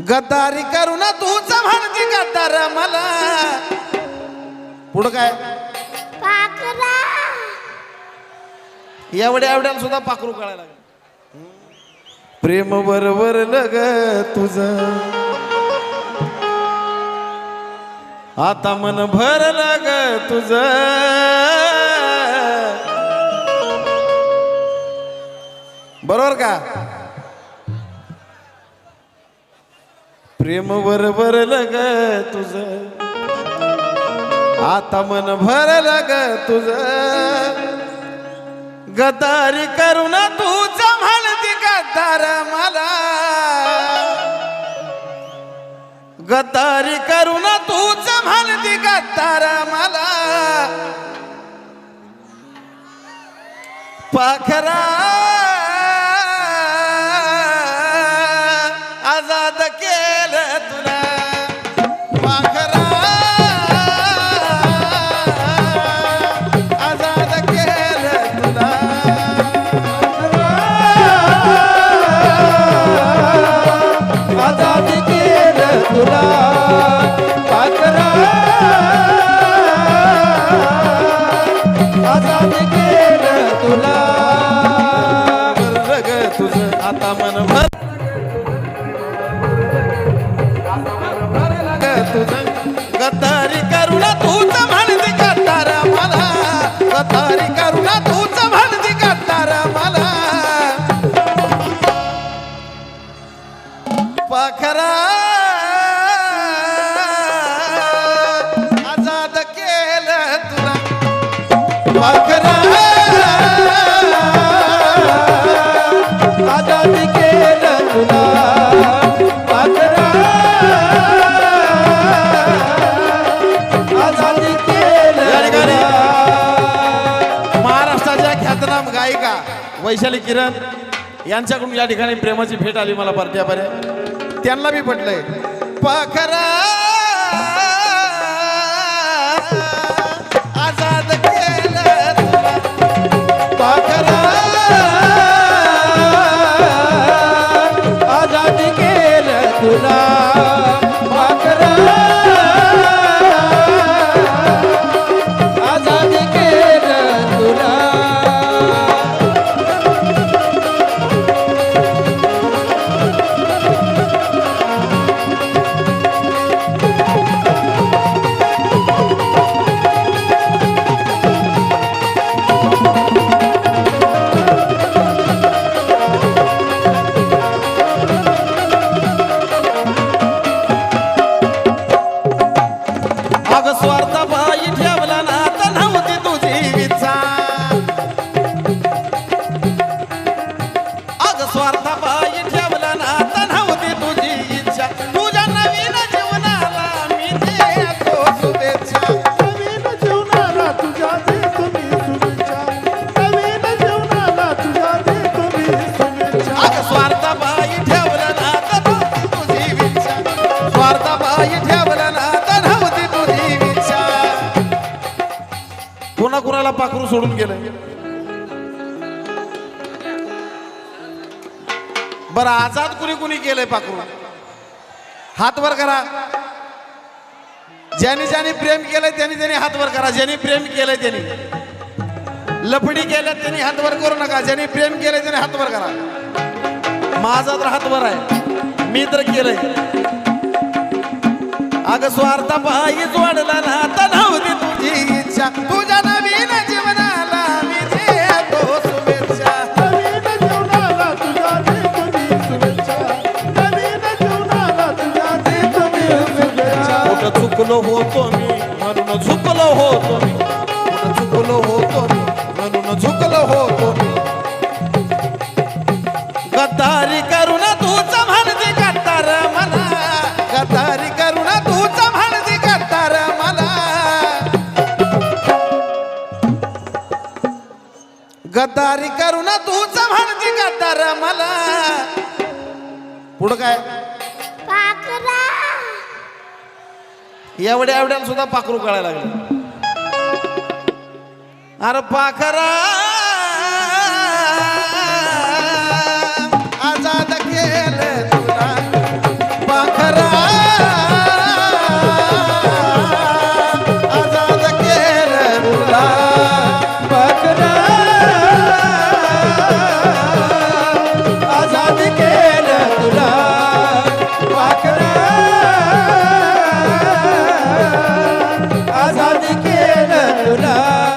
गद्दारी करू ना तूच म्हणते गद्दार मला. पुढं काय? पाकरा एवढ्या एवढ्याला सुद्धा पाखरू कळायला लागलं. प्रेम बरोबर लग तुझ. आता मन भरलं ग तुझ. बरोबर का? प्रेम बरोबर लग तुझ. आता मन भरलं ग तुझ. गदारी करू ना तूच म्हणती गद्दार मला. गद्दारी करू ना तूच म्हणती गद्दार मला. पाखरा आजाद केलं तुला. रग तुझं आता मन भर. तुझं. वैशाली किरण यांच्याकडून या ठिकाणी प्रेमाची भेट आली मला परत्यापर्यंत. त्यांना बी पटलंय. पाखरा स्वार्थ बाई ठेवला ना नव्हती तुझी इच्छा. तुझ्या नवीन जीवनाला मी देतो शुभेच्छा. नवीन जीवनाला तुझ्या देतो मी शुभेच्छा. नवीन जीवनाला तुझ्या देतो मी शुभेच्छा. स्वार्थ बाई ठेवला ना नव्हती तुझी इच्छा. स्वार्थ बाई ठेवला ना नव्हती तुझी इच्छा. कोणा कोणाला पाखरू सोडून गेलं बरं आझाद कुणी कुणी केलंय पाखरू? हात वर करा. ज्यांनी ज्यांनी प्रेम केलंय त्यांनी त्यांनी हात वर करा. ज्यांनी प्रेम केलंय त्यांनी. लफडी केल्या त्यांनी हात वर करू नका. ज्यांनी प्रेम केलंय त्यांनी हात वर करा. माझा तर हात वर आहे. मी तर केलंय. अग स्वार्थ पायी वाढला ना तर तुझी इच्छा. तुझ्या झुकलो होतो मी म्हणून झुकलो होतो मी झुकलो होतो मी म्हणून झुकलो होतो मी गद्दारी करू ना तूच म्हणते गद्दार मला. गद्दारी करू ना तूच म्हणते गद्दार मला. गद्दारी करू ना तूच म्हणते गद्दार मला. पुढं काय? एवढ्या एवढ्याला सुद्धा पाखरू कळायला लागले. अरे पाखरा! आजाद केलं तुला. पाखरा!